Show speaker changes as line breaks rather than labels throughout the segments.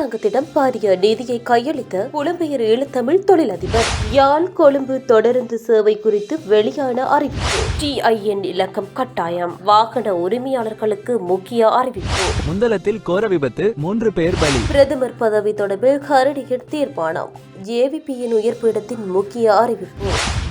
அரசாங்கத்திடம் பாரிய நிதியை கையளித்த புலம்பெயர் ஈழத்தமிழ் தொழிலதிபர் யாழ் கொழும்பு தொடருந்து சேவை குறித்து வெளியான அறிவிப்பு. டிஐஎன் இலக்கம் கட்டாயம். வாகன உரிமையாளர்களுக்கு முக்கிய அறிவிப்பு.
முந்தலத்தில் கோர விபத்து மூன்று பேர் பலி.
பிரதமர் பதவி தொடர்பில் கரடியின் தீர்மானம். ஜேவிபியின் உயர்பீடத்தின் முக்கிய அறிவிப்பு.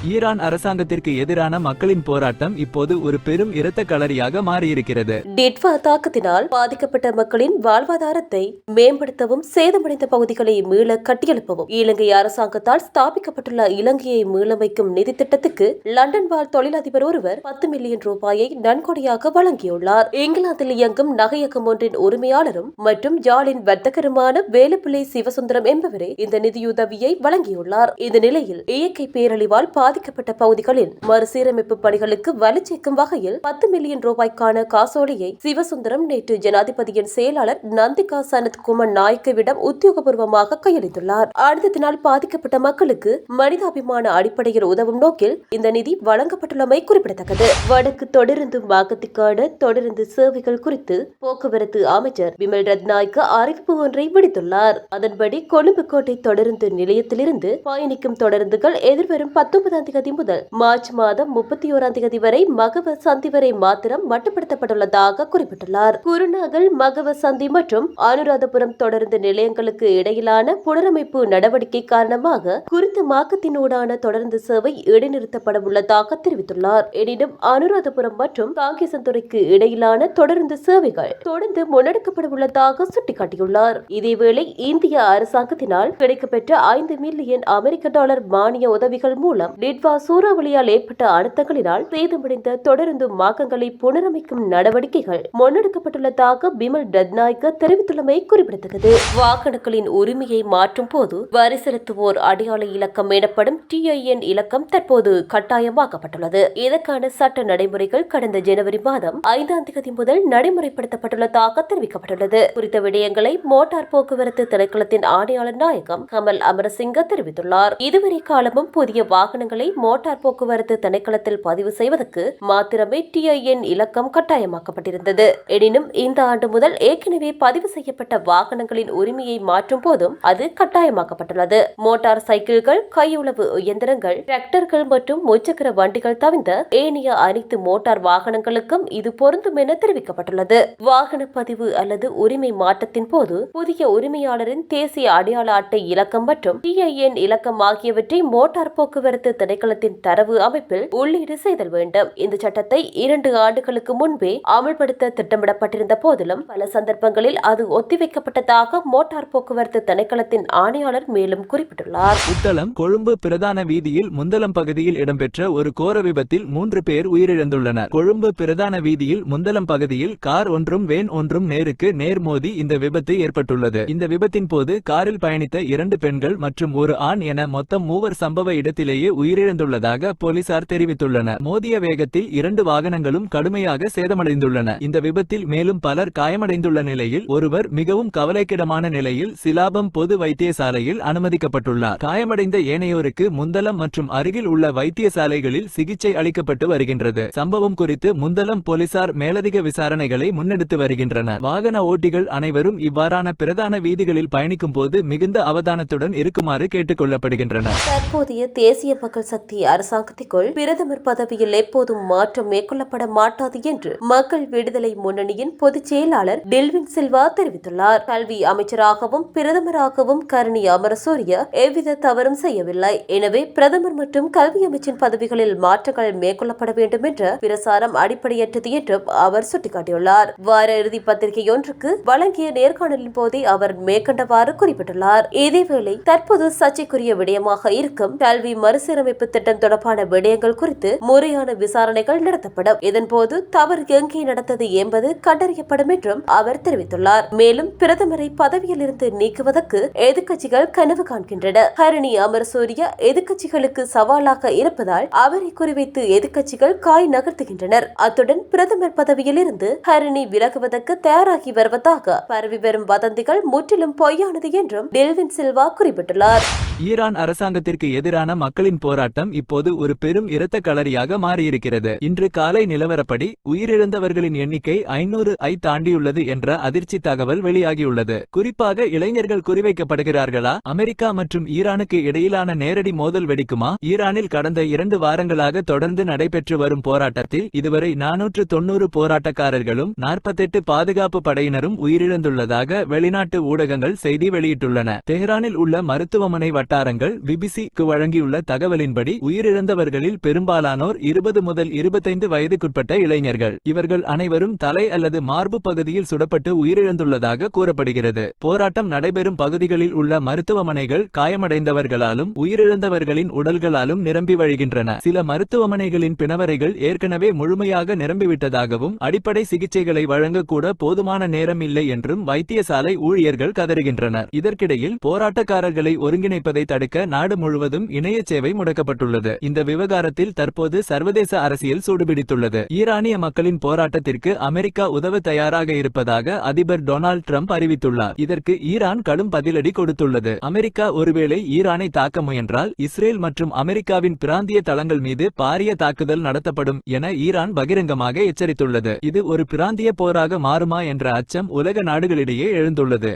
ஈரான் அரசாங்கத்திற்கு எதிரான மக்களின் போராட்டம் இப்போது ஒரு பெரும் இரத்த களரியாக மாறியிருக்கிறது.
டிட்வா தாக்கத்தினால் பாதிக்கப்பட்ட மக்களின் வாழ்வாதாரத்தை மேம்படுத்தவும் சேதமடைந்த பகுதிகளை மீள கட்டியெழுப்பவும் இலங்கை அரசாங்கத்தால் ஸ்தாபிக்கப்பட்டுள்ள இலங்கையை மீளமைக்கும் நிதி திட்டத்துக்கு லண்டன் வாழ் தொழிலதிபர் ஒருவர் பத்து மில்லியன் ரூபாயை நன்கொடையாக வழங்கியுள்ளார். இங்கிலாந்தில் இயங்கும் நகையகம் ஒன்றின் உரிமையாளரும் மற்றும் ஜாலின் வர்த்தகருமான வேலுப்பிள்ளை சிவசுந்தரம் என்பவரே இந்த நிதியுதவியை வழங்கியுள்ளார். இந்த நிலையில் இயற்கை பேரழிவால் பாதிக்கப்பட்ட பகுதிகளில் மறுசீரமைப்பு பணிகளுக்கு வலுச்சேர்க்கும் வகையில் பத்து மில்லியன் ரூபாய்க்கான காசோலையை சிவசுந்தரம் நேற்று ஜனாதிபதியின் செயலாளர் நந்திகா சனத்குமார் நாயக்கவிடம் உத்தியோகபூர்வமாக கையளித்துள்ளார். அழுத்தத்தினால் பாதிக்கப்பட்ட மக்களுக்கு மனிதாபிமான அடிப்படையில் உதவும் நோக்கில் இந்த நிதி வழங்கப்பட்டுள்ளமை குறிப்பிடத்தக்கது. வடக்கு தொடருந்து மாகத்துக்கான தொடருந்து சேவைகள் குறித்து போக்குவரத்து அமைச்சர் விமல் ரத்நாயக்க அறிவிப்பு ஒன்றை விடுத்துள்ளார். அதன்படி கொழும்பு கோட்டை தொடருந்து நிலையத்திலிருந்து பயணிக்கும் தொடருந்துகள் எதிர்வரும் பத்தொன்பதாம் ஒன்பதாம் தேதி முதல் மார்ச் மாதம் முப்பத்தி ஓராம் தேதி வரை மகவ சந்தி வரை மாத்திரம் மட்டுப்படுத்தப்பட்டுள்ளதாக குறிப்பிட்டுள்ளார். குருநாகல் மகவ சந்தி மற்றும் அனுராதபுரம் தொடருந்து நிலையங்களுக்கு இடையிலான புனரமைப்பு நடவடிக்கை காரணமாக குறித்த மாக்கத்தினூடான தொடர்ந்து சேவை இடைநிறுத்தப்பட உள்ளதாக தெரிவித்துள்ளார். எனினும் அனுராதபுரம் மற்றும் காங்கேசந்துறைக்கு இடையிலான தொடர்ந்து சேவைகள் தொடர்ந்து முன்னெடுக்கப்பட உள்ளதாக சுட்டிக்காட்டியுள்ளார். இதேவேளை இந்திய அரசாங்கத்தினால் கிடைக்கப்பெற்ற ஐந்து மில்லியன் அமெரிக்க டாலர் மானிய உதவிகள் மூலம் டிட்வா சூறாவளியால் ஏற்பட்ட அழுத்தங்களினால் சேதமடைந்த தொடருந்து மாக்கங்களை புனரமைக்கும் நடவடிக்கைகள் முன்னெடுக்கப்பட்டுள்ளதாக பிமல் ரத்நாயக்க தெரிவித்துள்ளமை குறிப்பிடத்தக்கது. வாகனங்களின் உரிமையை மாற்றும் போது வரி செலுத்துவோர் அடையாள இலக்கம் எனப்படும் டிஐஎன் இலக்கம் தற்போது கட்டாயமாக்கப்பட்டுள்ளது. இதற்கான சட்ட நடைமுறைகள் கடந்த ஜனவரி மாதம் ஐந்தாம் தேதி முதல் நடைமுறைப்படுத்தப்பட்டுள்ளதாக தெரிவிக்கப்பட்டுள்ளது. குறித்த விடயங்களை மோட்டார் போக்குவரத்து திணைக்களத்தின் ஆணையாளர் நாயகம் கமல் அமரசிங்க தெரிவித்துள்ளார். இதுவரை காலமும் புதிய வாகனங்களை மோட்டார் போக்குவரத்து திணைக்களத்தில் பதிவு செய்வதற்கு மாத்திரமே டிஐஎன் இலக்கம் கட்டாயமாக்கப்பட்டிருந்தது. எனினும் இந்த ஆண்டு முதல் ஏற்கனவே பதிவு செய்யப்பட்ட வாகனங்களின் உரிமையை மாற்றும் போதும் அது கட்டாயமாக்கப்பட்டுள்ளது. மோட்டார் சைக்கிள்கள் கையுளவு இயந்திரங்கள் டிராக்டர்கள் மற்றும் முச்சக்கர வண்டிகள் தவிர்த்த ஏனைய அனைத்து மோட்டார் வாகனங்களுக்கும் இது பொருந்தும் என தெரிவிக்கப்பட்டுள்ளது. வாகன பதிவு அல்லது உரிமை மாற்றத்தின் போது புதிய உரிமையாளரின் தேசிய அடையாள அட்டை இலக்கம் மற்றும் டிஐஎன் இலக்கம் ஆகியவற்றை மோட்டார் போக்குவரத்து திணைக்களத்தின் தரவு அமைப்பில் உள்ளீடு செய்தல் வேண்டும். இந்த சட்டத்தை இரண்டு ஆண்டுகளுக்கு முன்பே அமல்படுத்த திட்டமிடப்பட்டிருந்த போதிலும் பல சந்தர்ப்பங்களில் அது ஒத்திவைக்கப்பட்டதாக மோட்டார் போக்குவரத்து திணைக்களத்தின் ஆணையாளர் மேலும் குறிப்பிட்டுள்ளார்.
புத்தளம் கொழும்பு பிரதான வீதியில் முந்தலம் பகுதியில் இடம்பெற்ற ஒரு கோர விபத்தில் மூன்று பேர் உயிரிழந்துள்ளனர். கொழும்பு பிரதான வீதியில் முந்தலம் பகுதியில் கார் ஒன்றும் வேன் ஒன்றும் நேருக்கு நேர் மோதி இந்த விபத்து ஏற்பட்டுள்ளது. இந்த விபத்தின் போது காரில் பயணித்த இரண்டு பெண்கள் மற்றும் ஒரு ஆண் என மொத்தம் மூவர் சம்பவ இடத்திலேயே உயிர் உயிரிழந்துள்ளதாக போலீசார் தெரிவித்துள்ளனர். மோதிய வேகத்தில் இரண்டு வாகனங்களும் கடுமையாக சேதமடைந்துள்ளன. இந்த விபத்தில் மேலும் பலர் காயமடைந்துள்ள நிலையில் ஒருவர் மிகவும் கவலைக்கிடமான நிலையில் சிலாபம் பொது வைத்தியசாலையில் அனுமதிக்கப்பட்டுள்ளார். காயமடைந்த ஏனையோருக்கு முந்தலம் மற்றும் அருகில் உள்ள வைத்தியசாலைகளில் சிகிச்சை அளிக்கப்பட்டு வருகின்றது. சம்பவம் குறித்து முந்தலம் போலீசார் மேலதிக விசாரணைகளை முன்னெடுத்து வருகின்றனர். வாகன ஓட்டிகள் அனைவரும் இவ்வாறான பிரதான வீதிகளில் பயணிக்கும் போது மிகுந்த அவதானத்துடன் இருக்குமாறு கேட்டுக் கொள்ளப்படுகின்றனர்.
தற்போதைய தேசிய மக்கள் சக்தி அரசாங்கத்திற்குள் பிரதமர் பதவியில் எப்போதும் மாற்றம் மேற்கொள்ளப்பட மாட்டாது என்று மக்கள் விடுதலை முன்னணியின் பொதுச் செயலாளர் டெல்வின் சில்வா தெரிவித்துள்ளார். கல்வி அமைச்சராகவும் பிரதமராகவும் கருணி அமரசூரிய எவ்வித தவறும் செய்யவில்லை. எனவே பிரதமர் மற்றும் கல்வி அமைச்சின் பதவிகளில் மாற்றங்கள் மேற்கொள்ளப்பட வேண்டும் என்ற பிரசாரம் அடிப்படையற்றது என்றும் அவர் சுட்டிக்காட்டியுள்ளார். வார இறுதி பத்திரிகை ஒன்றுக்கு வழங்கிய நேர்காணலின் போதே அவர் மேற்கண்டவாறு குறிப்பிட்டுள்ளார். இதேவேளை தற்போது சர்ச்சைக்குரிய விடயமாக இருக்கும் கல்வி மறுசீரமைப்பு திட்டம் தொடர்பான விடயங்கள் குறித்து முறையான விசாரணைகள் நடத்தப்படும். இதன்போது தவறு எங்கே நடந்தது என்பது கண்டறியப்படும் என்றும் அவர் தெரிவித்துள்ளார். மேலும் பிரதமரை பதவியில் இருந்து நீக்குவதற்கு எதிர்க்கட்சிகள் கனவு காண்கின்றன. ஹரணி அமரசூரிய எதிர்க்கட்சிகளுக்கு சவாலாக இருப்பதால் அவரை குறிவைத்து எதிர்க்கட்சிகள் காய் நகர்த்துகின்றனர். அத்துடன் பிரதமர் பதவியில் இருந்து ஹரணி விலகுவதற்கு தயாராகி வருவதாக பரவி வரும் வதந்திகள் முற்றிலும் பொய்யானது என்றும் டெல்வின் சில்வா குறிப்பிட்டுள்ளார் குறிப்பிட்டுள்ளார்.
ஈரான் அரசாங்கத்திற்கு எதிரான மக்களின் போராட்டம் இப்போது ஒரு பெரும் இரத்த களரியாக மாறியிருக்கிறது. இன்று காலை நிலவரப்படி உயிரிழந்தவர்களின் எண்ணிக்கை ஐநூறு ஐ தாண்டியுள்ளது என்ற அதிர்ச்சி தகவல் வெளியாகியுள்ளது. குறிப்பாக இளைஞர்கள் குறிவைக்கப்படுகிறார்களா? அமெரிக்கா மற்றும் ஈரானுக்கு இடையிலான நேரடி மோதல் வெடிக்குமா? ஈரானில் கடந்த இரண்டு வாரங்களாக தொடர்ந்து நடைபெற்று வரும் போராட்டத்தில் இதுவரை நானூற்று தொன்னூறு போராட்டக்காரர்களும் நாற்பத்தெட்டு பாதுகாப்பு படையினரும் உயிரிழந்துள்ளதாக வெளிநாட்டு ஊடகங்கள் செய்தி வெளியிட்டுள்ளன. தெஹ்ரானில் உள்ள மருத்துவமனை வட்டாரங்கள் பிபிசிக்கு வழங்கியுள்ள தகவலின் தகவலின்படி உயிரிழந்தவர்களில் பெரும்பாலானோர் இருபது முதல் இருபத்தைந்து வயதுக்குட்பட்ட இளைஞர்கள். இவர்கள் அனைவரும் தலை அல்லது மார்பு பகுதியில் சுடப்பட்டு உயிரிழந்துள்ளதாக கூறப்படுகிறது. போராட்டம் நடைபெறும் பகுதிகளில் உள்ள மருத்துவமனைகள் காயமடைந்தவர்களாலும் உயிரிழந்தவர்களின் உடல்களாலும் நிரம்பி வழிகின்றன. சில மருத்துவமனைகளின் பிணவரைகள் ஏற்கனவே முழுமையாக நிரம்பிவிட்டதாகவும் அடிப்படை சிகிச்சைகளை வழங்கக்கூட போதுமான நேரம் இல்லை என்றும் வைத்தியசாலை ஊழியர்கள் கதறுகின்றனர். இதற்கிடையில் போராட்டக்காரர்களை ஒருங்கிணைப்பதை தடுக்க நாடு முழுவதும் இணைய சேவை முடக்க முடக்கப்பட்டுள்ளது இந்த விவகாரத்தில் தற்போது சர்வதேச அரசியல் சூடுபிடித்துள்ளது. ஈரானிய மக்களின் போராட்டத்திற்கு அமெரிக்கா உதவ தயாராக இருப்பதாக அதிபர் டொனால்ட் ட்ரம்ப் அறிவித்துள்ளார். இதற்கு ஈரான் கடும் பதிலடி கொடுத்துள்ளது. அமெரிக்கா ஒருவேளை ஈரானை தாக்க முயன்றால் இஸ்ரேல் மற்றும் அமெரிக்காவின் பிராந்திய தளங்கள் மீது பாரிய தாக்குதல் நடத்தப்படும் என ஈரான் பகிரங்கமாக எச்சரித்துள்ளது. இது ஒரு பிராந்திய போராக மாறுமா என்ற அச்சம் உலக நாடுகளிடையே எழுந்துள்ளது.